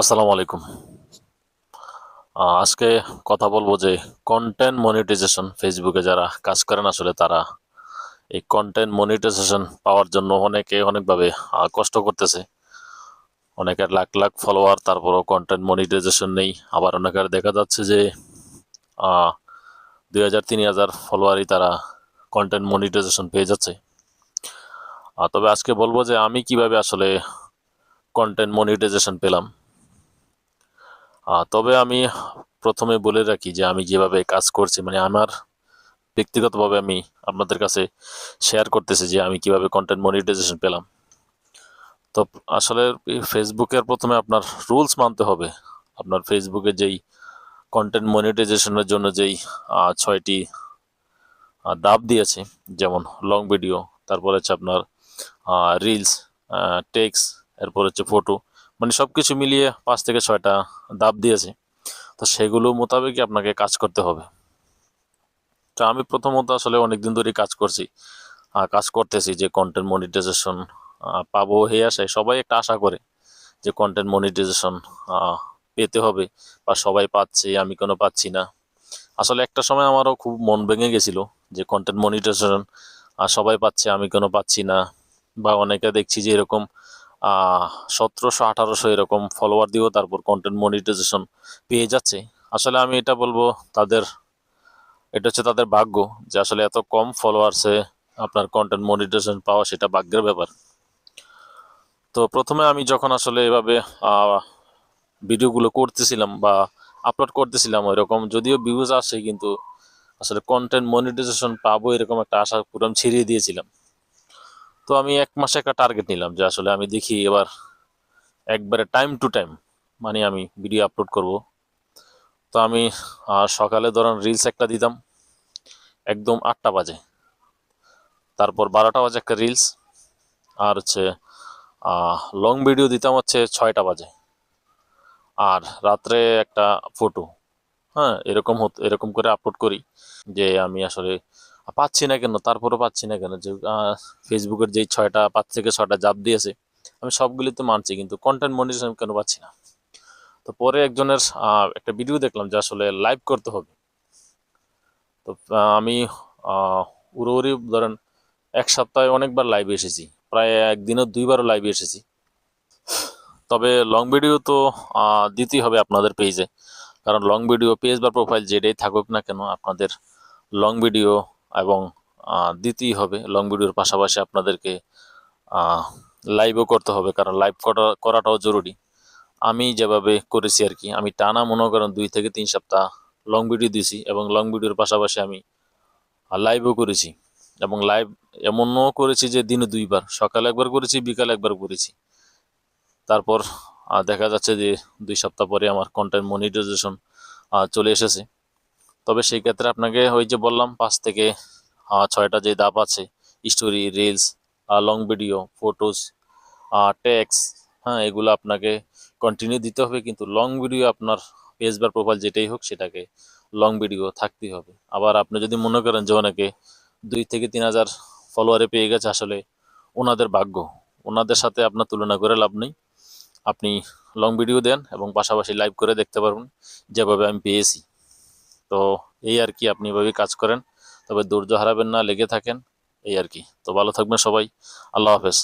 আসসালামু আলাইকুম। আজকে কথা বলব যে কন্টেন্ট মনিটাইজেশন ফেসবুকে যারা কাজ করেন, আসলে তারা এই কন্টেন্ট মনিটাইজেশন পাওয়ার জন্য অনেকে অনেকভাবে কষ্ট করতেছে। অনেকের লাখ লাখ ফলোয়ার তারপরও কন্টেন্ট মনিটাইজেশন নেই। আবার অনেকের দেখা যাচ্ছে যে দুই হাজার, তিন হাজার ফলোয়ারই তারা কন্টেন্ট মনিটাইজেশন পেয়ে যাচ্ছে। তবে আজকে বলব যে আমি কীভাবে আসলে কন্টেন্ট মনিটাইজেশন পেলাম। তবে আমি প্রথমে বলে রাখি যে আমি যেভাবে কাজ করছি মানে আমার ব্যক্তিগতভাবে আমি আপনাদের কাছে শেয়ার করতেছি যে আমি কীভাবে কন্টেন্ট মনিটাইজেশন পেলাম। তো আসলে ফেসবুকের প্রথমে আপনার রুলস মানতে হবে। আপনার ফেসবুকে যেই কন্টেন্ট মনিটাইজেশনের জন্য যেই ছয়টি ধাপ দিয়েছে, যেমন লং ভিডিও তারপর হচ্ছে আপনার রিলস টেক্স এরপর হচ্ছে ফটো মানে সব কিছু মিলিয়ে পাঁচ থেকে ছয়টা ধাপ দিয়েছে। তো সেগুলো মোতাবেকই আপনাকে কাজ করতে হবে। তো আমি প্রথমত আসলে অনেকদিন ধরেই কাজ করছি কাজ করতেছি যে কন্টেন্ট মনিটাইজেশন পাবো হয়ে আসে সবাই একটা আশা করে যে কন্টেন্ট মনিটাইজেশন পেতে হবে বা সবাই পাচ্ছে, আমি কোনো পাচ্ছি না। আসলে একটা সময় আমারও খুব মন ভেঙে গেছিল যে কন্টেন্ট মনিটাইজেশন সবাই পাচ্ছে, আমি কোনো পাচ্ছি না। বা অনেকে দেখছি যে এরকম সতেরোশো, আঠারোশো এরকম ফলোয়ার দিয়েও তারপর কন্টেন্ট মনিটাইজেশন পেয়ে যাচ্ছে। আসলে আমি এটা বলব, তাদের, এটা হচ্ছে তাদের ভাগ্য যে আসলে এত কম ফলোয়ার্সে আপনার কন্টেন্ট মনিটাইজেশন পাওয়া সেটা ভাগ্যের ব্যাপার। তো প্রথমে আমি যখন আসলে এভাবে ভিডিওগুলো করতেছিলাম বা আপলোড করতেছিলাম ওইরকম, যদিও ভিউজ আসে কিন্তু আসলে কন্টেন্ট মনিটাইজেশন পাবো এরকম একটা আশা পুরো ছিড়িয়ে দিয়েছিলাম। তো আমি এক মাসে একটা টার্গেট নিলাম যে আসলে আমি দেখি এবার একবারে টাইম টু টাইম মানে আমি ভিডিও আপলোড করব। তো আমি সকালে ধরেন রিলস একটা দিতাম, একদম আটটা বাজে। তারপর বারোটা বাজে একটা রিলস আর হচ্ছে লং ভিডিও দিতাম হচ্ছে ছয়টা বাজে। আর রাত্রে একটা ফটো হ্যাঁ এরকম হতো, এরকম করে আপলোড করি যে আমি আসলে পাচ্ছি না কেন? তারপরও পাচ্ছি না কেন? যে ফেসবুকের যেই ছয়টা, পাঁচ থেকে ছয়টা জাপ দিয়েছে, আমি সবগুলি তো মানছি, কিন্তু কন্টেন্ট মনিটাইজেশন কেন পাচ্ছি না? তো পরে একজনের একটা ভিডিও দেখলাম যে আসলে লাইভ করতে হবে। তো আমি উড়োউড়ি ধরেন এক সপ্তাহে অনেকবার লাইভে এসেছি, প্রায় একদিনও দুইবারও লাইভে এসেছি। তবে লং ভিডিও তো দিতেই হবে আপনাদের পেজে কারণ লং ভিডিও পেজ বা প্রোফাইল যেটাই থাকুক না কেন, আপনাদের লং ভিডিও এবং দিতেই হবে। লং ভিডিওর পাশাপাশি আপনাদেরকে লাইভও করতে হবে, কারণ লাইভ করা, করাটাও জরুরি। আমি যেভাবে করেছি আর কি, আমি টানা মনে করেন দুই থেকে তিন সপ্তাহ লং ভিডিও দিয়েছি এবং লং ভিডিওর পাশাপাশি আমি লাইভও করেছি। এবং লাইভ এমনও করেছি যে দিনে দুইবার, সকালে একবার করেছি, বিকালে একবার করেছি। তারপর দেখা যাচ্ছে যে দুই সপ্তাহ পরে আমার কন্টেন্ট মনিটাইজেশন চলে এসেছে। তবে সেই ক্ষেত্রে আপনাকে ওই যে বললাম, পাঁচ থেকে ছয়টা যে দাপ আছে story reels long video photos text হ্যাঁ এগুলো আপনাকে কন্টিনিউ দিতে হবে। কিন্তু লং ভিডিও আপনার পেজ বা প্রোফাইল যেটাই হোক, সেটাকে লং ভিডিও থাকতেই হবে। আবার আপনি যদি মনে করেন যে অনেকে দুই থেকে তিন হাজার ফলোয়ারে পেয়ে গেছে, আসলে ওনাদের ভাগ্য, ওনাদের সাথে আপনার তুলনা করে লাভ নেই। আপনি লং ভিডিও দেন এবং পাশাপাশি লাইভ করে দেখতে পারবেন, যেভাবে আমি পেয়েছি। তো এই আর কি আপনি এভাবেই কাজ করেন। তবে ধৈর্য হারাবেন না, লেগে থাকেন, এই আর কি। তো ভালো থাকবেন সবাই। আল্লাহ হাফেজ।